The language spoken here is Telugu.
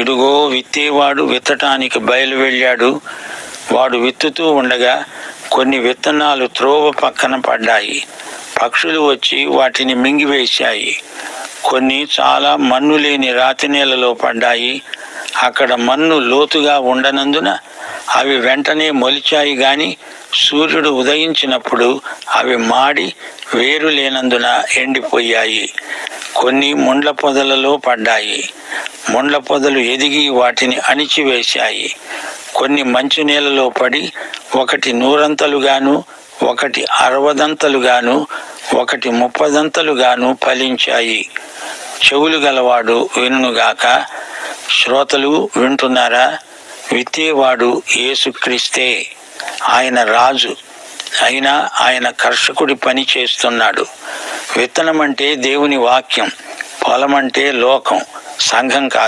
ఇడుగో విత్తేవాడు విత్తటానికి బయలు వెళ్ళాడు వాడు విత్తుతూ ఉండగా కొన్ని విత్తనాలు త్రోవ పక్కన పడ్డాయి. పక్షులు వచ్చి వాటిని మింగివేశాయి. కొన్ని చాలా మన్ను లేని రాతి నేలలో పడ్డాయి. అక్కడ మన్ను లోతుగా ఉండనందున అవి వెంటనే మొలిచాయి గాని సూర్యుడు ఉదయించినప్పుడు అవి మాడి వేరు లేనందున ఎండిపోయాయి. కొన్ని ముండ్ల పొదలలో పడ్డాయి. ముండ్ల పొదలు ఎదిగి వాటిని అణిచివేశాయి. కొన్ని మంచు నీళ్ళలో పడి ఒకటి నూరంతలుగాను ఒకటి అరవదంతలుగాను ఒకటి ముప్పదంతలుగాను ఫలించాయి. చెవులు గలవాడు వినుగాక శ్రోతలు వింటున్నారా? విత్తేవాడు యేసుక్రీస్తే. ఆయన రాజు. అయినా ఆయన కర్షకుడి పని చేస్తున్నాడు. విత్తనం అంటే దేవుని వాక్యం పొలమంటే లోకం. संघं का